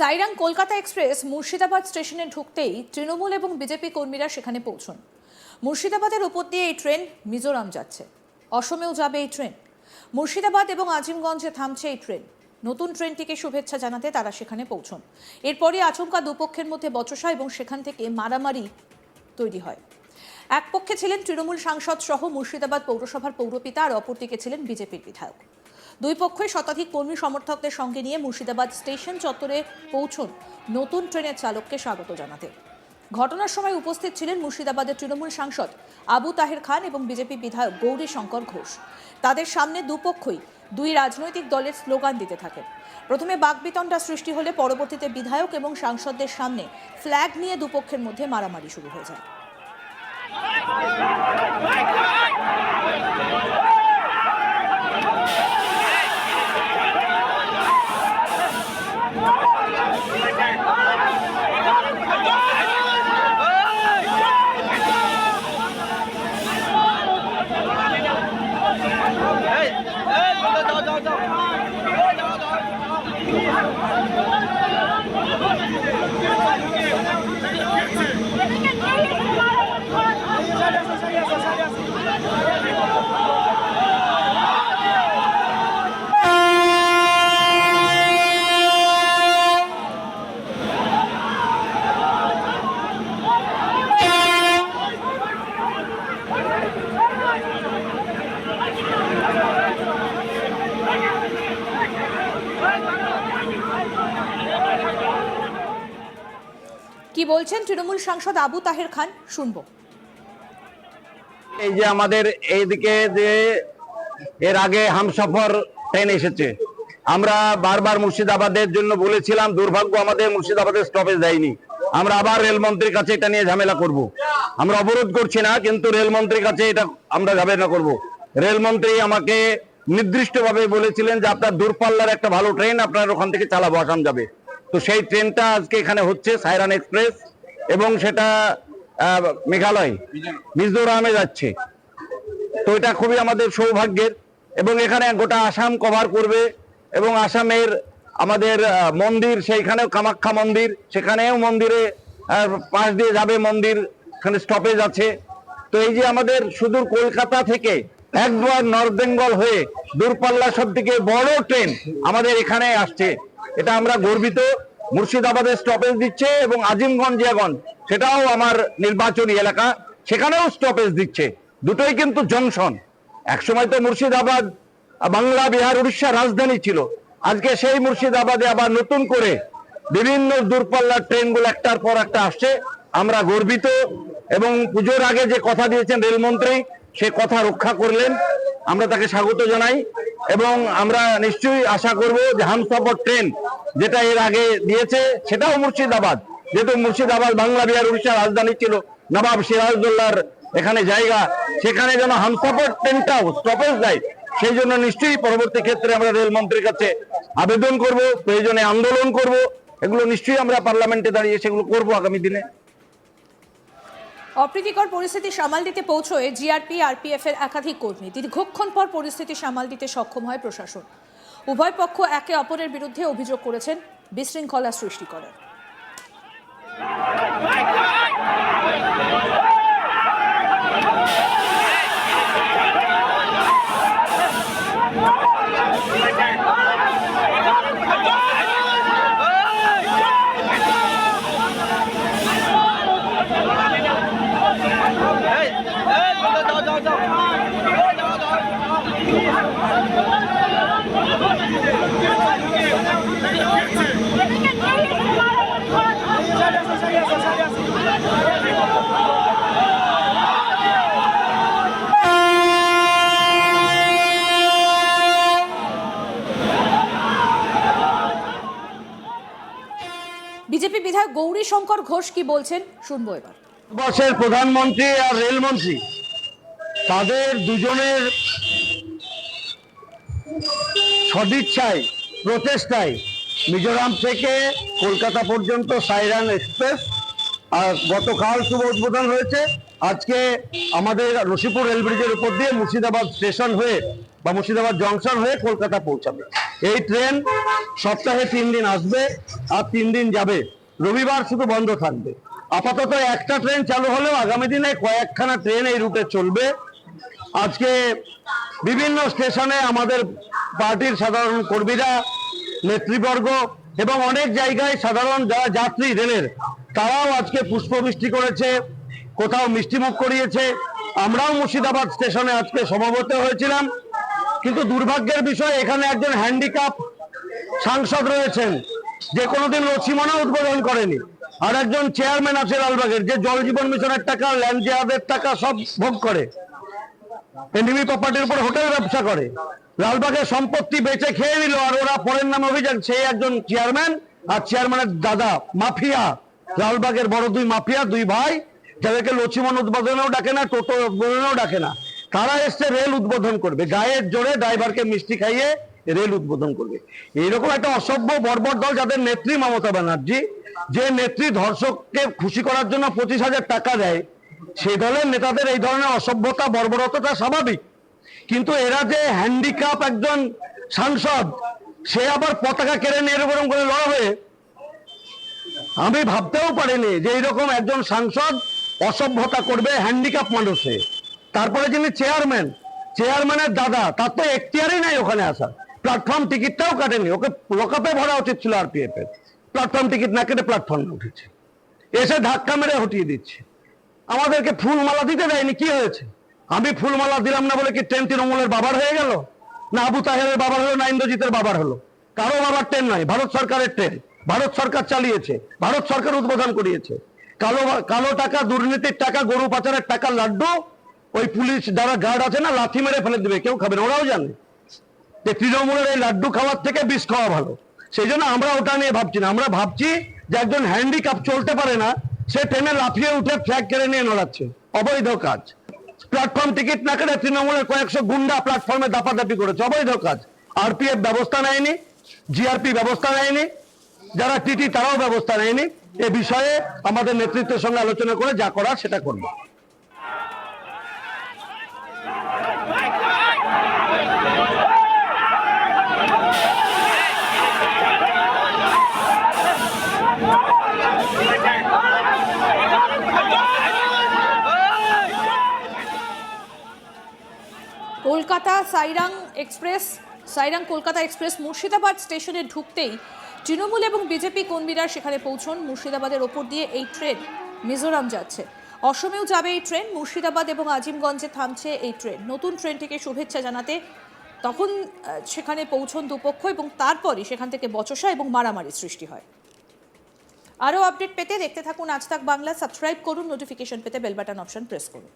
Sairang Kolkata express Murshidabad স্টেশনে ঢুকতেই তৃণমূল এবং বিজেপি কর্মীরা সেখানে পৌঁছন। মুর্শিদাবাদের উপর দিয়ে এই ট্রেন মিজোরাম যাচ্ছে। অসমেও যাবে এই ট্রেন। মুর্শিদাবাদ এবং আজিমগঞ্জে থামছে এই ট্রেন। নতুন ট্রেনটিকে শুভেচ্ছা জানাতে তারা সেখানে পৌঁছন। এরপরই আচমকা দুপক্ষের মধ্যে বচসা এবং সেখান থেকে মারামারি তৈরি হয়। এক পক্ষে ছিলেন তৃণমূল সাংসদ সহ মুর্শিদাবাদ পৌরসভার পৌরপিতা আর অপরদিকে ছিলেন বিজেপির বিধায়ক। দুই পক্ষই শতাধিক কর্মী সমর্থকদের সঙ্গে নিয়ে মুর্শিদাবাদ স্টেশন চত্বরে পৌঁছন নতুন ট্রেনের চালককে স্বাগত জানাতে। ঘটনার সময় উপস্থিত ছিলেন মুর্শিদাবাদের তৃণমূল সাংসদ আবু তাহের খান এবং বিজেপি বিধায়ক গৌরী শঙ্কর ঘোষ। তাদের সামনে দুপক্ষই দুই রাজনৈতিক দলের স্লোগান দিতে থাকেন। প্রথমে বাকবিতণ্ডা সৃষ্টি হলে পরবর্তীতে বিধায়ক এবং সাংসদদের সামনে ফ্ল্যাগ নিয়ে দুপক্ষের মধ্যে মারামারি শুরু হয়ে যায়। 你们看 কি বলছেন তৃণমূল সাংসদ আবু তাহের খান শুনব এই যে আমাদের এইদিকে যে এর আগে হামসফর ট্রেন এসেছে, আমরা বারবার মুর্শিদাবাদের জন্য বলেছিলাম, দুর্ভাগ্য আমাদের মুর্শিদাবাদের স্টপেজ দেয়নি আমরা আবার রেলমন্ত্রীর কাছে এটা নিয়ে ঝামেলা করব। আমরা অবরোধ করছি না, কিন্তু রেলমন্ত্রীর কাছে এটা আমরা ঝামেলা করব। রেলমন্ত্রী আমাকে নির্দিষ্টভাবে বলেছিলেন যে আপনার দূরপাল্লার একটা ভালো ট্রেন আপনার ওখান থেকে চালাবো, আসাম যাবে তো সেই ট্রেনটা আজকে এখানে হচ্ছে সাইরান এক্সপ্রেস এবং সেটা মেঘালয়, মিজোরামে যাচ্ছে। তো এটা খুবই আমাদের সৌভাগ্যের এবং এখানে গোটা আসাম কভার করবে এবং আসামের আমাদের মন্দির সেইখানেও কামাখ্যা মন্দির, সেখানেও মন্দিরে পাশ দিয়ে যাবে মন্দির, এখানে স্টপেজ আছে। তো এই যে আমাদের সুদূর কলকাতা থেকে একবার নর্থ বেঙ্গল হয়ে দূরপাল্লা সব থেকে বড় ট্রেন আমাদের এখানে আসছে। এটা আমরা গর্বিত। মুর্শিদাবাদের স্টপেজ দিচ্ছে এবং আজিমগঞ্জ জিয়াগঞ্জ, সেটাও আমার নির্বাচনী এলাকা, সেখানেও স্টপেজ দিচ্ছে। দুটোই কিন্তু জংশন। একসময় তো মুর্শিদাবাদ, বাংলা, বিহার উড়িষ্যার রাজধানী ছিল। আজকে সেই মুর্শিদাবাদে আবার নতুন করে বিভিন্ন দূরপাল্লার ট্রেনগুলো একটার পর একটা আসছে। আমরা গর্বিত এবং পুজোর আগে যে কথা দিয়েছেন রেলমন্ত্রী, সে কথা রক্ষা করলেন। আমরা তাকে স্বাগত জানাই এবং আমরা নিশ্চয়ই আশা করব যে হামসফর ট্রেন যেটা এর আগে দিয়েছে, সেটাও মুর্শিদাবাদ। যেহেতু মুর্শিদাবাদ বাংলা, বিহার, উড়িষ্যার রাজধানী ছিল, নবাব সিরাজদৌল্লার এখানে জায়গা, সেখানে যেন হামসফর ট্রেনটাও স্টপেজ দেয়, সেই জন্য নিশ্চয়ই পরবর্তী ক্ষেত্রে আমরা রেলমন্ত্রীর কাছে আবেদন করব, প্রয়োজনে আন্দোলন করব, এগুলো নিশ্চয়ই আমরা পার্লামেন্টে দাঁড়িয়ে সেগুলো করব আগামী দিনে। অপ্রীতিকর পরিস্থিতি সামাল দিতে পৌঁছয়ে জিআরপি আরপিএফ এর একাধিক কর্মী। দীর্ঘক্ষণ পর পরিস্থিতি সামাল দিতে সক্ষম হয় প্রশাসন। উভয় পক্ষ একে অপরের বিরুদ্ধে অভিযোগ করেছেন, বিশৃঙ্খলা সৃষ্টি করার বিজেপি বিধায়ক গৌরী শঙ্কর ঘোষ কি বলছেন? শুনব এবার। ভারতবর্ষের প্রধানমন্ত্রী আর রেলমন্ত্রী, তাদের দুজনের সদিচ্ছায়, প্রচেষ্টায় মিজোরাম থেকে কলকাতা পর্যন্ত সাইরান এক্সপ্রেস আর গতকাল শুভ উদ্বোধন হয়েছে। আজকে আমাদের রশিপুর রেল ব্রিজের উপর দিয়ে মুর্শিদাবাদ স্টেশন হয়ে বা মুর্শিদাবাদ জংশন হয়ে কলকাতা পৌঁছাবে। এই ট্রেন সপ্তাহে তিন দিন আসবে আর তিন দিন যাবে রবিবার শুধু বন্ধ থাকবে। আপাতত একটা ট্রেন চালু হলেও আগামী দিনে কয়েকখানা ট্রেন এই রুটে চলবে। আজকে বিভিন্ন স্টেশনে আমাদের পার্টির সাধারণ কর্মীরা, নেতৃবর্গ এবং অনেক জায়গায় সাধারণ যারা যাত্রী রেলের, তারাও আজকে পুষ্পবৃষ্টি করেছে, কোথাও মিষ্টিমুখ করিয়েছে। আমরাও মুর্শিদাবাদ স্টেশনে আজকে সমবেত হয়েছিলাম। কিন্তু দুর্ভাগ্যের বিষয়, এখানে একজন হ্যান্ডিক্যাপ সাংসদ রয়েছেন। যে কোনোদিন লক্ষ্মীমনা উদ্বোধন করেনি। আর একজন চেয়ারম্যান আছে লালবাগের, যে জল জীবন মিশনের টাকা ল্যান্ড জেহাদের টাকা সব ভোগ করে। এনডিবি প্রপার্টির উপর হোটেল ব্যবসা করে। লালবাগের সম্পত্তি বেচে খেয়ে নিল আর ওরা পরের নামে অভিযোগ সেই একজন চেয়ারম্যান আর চেয়ারম্যানের দাদা, মাফিয়া। লালবাগের বড় দুই মাফিয়া, দুই ভাই, যাদেরকে লক্ষ্মীমন উদ্বোধনেও ডাকে না, টোটো উদ্বোধনেও ডাকে না। তারা এসছে রেল উদ্বোধন করবে। গায়ের জোরে ড্রাইভারকে মিষ্টি খাইয়ে রেল উদ্বোধন করবে। এইরকম একটা অসভ্য, বর্বর দল যাদের নেত্রী মমতা ব্যানার্জি, যে নেত্রী ধর্ষককে খুশি করার জন্য পঁচিশ হাজার টাকা দেয়, সেই দলের নেতাদের এই ধরনের অসভ্যতা বর্বরতাটা স্বাভাবিক। কিন্তু এরা যে হ্যান্ডিক্যাপ একজন সাংসদ, সে আবার পতাকা কেড়ে নিয়ে এরকম করে লড়াবে আমি ভাবতেও পারিনি যে এইরকম একজন সাংসদ অসভ্যতা করবে হ্যান্ডিক্যাপ মানুষে। তারপরে যিনি চেয়ারম্যান চেয়ারম্যানের দাদা, তার তো এখতিয়ারই নাই ওখানে আসার। প্ল্যাটফর্ম টিকিটটাও কাটেনি। ওকে লকাপে ভরা উচিত ছিল আরপিএফ এর। প্ল্যাটফর্ম টিকিট না কেটে প্ল্যাটফর্মে উঠেছে। এসে ধাক্কা মেরে হটিয়ে দিচ্ছে। আমাদেরকে ফুলমালা দিতে দেয়নি, কি হয়েছে? আমি ফুলমালা দিলাম না বলে কি ট্রেন তৃণমূলের বাবার হয়ে গেল? না আবু তাহেরের বাবার হলো, না ইন্দ্রজিতের বাবার হলো? কারও বাবার ট্রেন নয় ভারত সরকারের ট্রেন ভারত সরকার চালিয়েছে, ভারত সরকার উদ্বোধন করিয়েছে। কালো কালো টাকা, দুর্নীতির টাকা, গরু পাচারের টাকা, লাড্ডু, ওই পুলিশ যারা গার্ড আছে না, লাথি মেরে ফেলে দেবে, কেউ খাবে ওরাও জানে। যে তৃণমূলের এই লাড্ডু খাওয়ার থেকে বিষ খাওয়া ভালো। সেই জন্য আমরা ওটা নিয়ে ভাবছি না। আমরা ভাবছি যে একজন হ্যান্ডিক্যাপ চলতে পারে না, সে ট্রেনে লাফিয়ে উঠে ফ্ল্যাগ কেড়ে নিয়ে নড়াচ্ছে। অবৈধ কাজ। প্ল্যাটফর্ম টিকিট না কেটে তৃণমূলের কয়েকশো গুন্ডা প্ল্যাটফর্মে দাপাদাপি করেছে। অবৈধ কাজ। আরপিএফ ব্যবস্থা নেয়নি জিআরপি ব্যবস্থা নেয়নি, যারা টিটি তারাও ব্যবস্থা নেয়নি। এ বিষয়ে আমাদের নেতৃত্বের সঙ্গে আলোচনা করে যা করার সেটা করব। কলকাতা সাইরাং এক্সপ্রেস, সাইরাং কলকাতা এক্সপ্রেস মুর্শিদাবাদ স্টেশনে ঢুকতেই তৃণমূল এবং বিজেপি কর্মীরা সেখানে পৌঁছন। মুর্শিদাবাদের ওপর দিয়ে এই ট্রেন মিজোরাম যাচ্ছে। অসমেও যাবে এই ট্রেন, মুর্শিদাবাদ এবং আজিমগঞ্জে থামছে এই ট্রেন। নতুন ট্রেনটিকে শুভেচ্ছা জানাতে তখন সেখানে পৌঁছন দুপক্ষ এবং তারপরই সেখান থেকে বচসা এবং মারামারি সৃষ্টি হয়। আরও আপডেট পেতে দেখতে থাকুন আজ তাক বাংলা। সাবস্ক্রাইব করুন, নোটিফিকেশন পেতে বেল বাটন অপশন প্রেস করুন।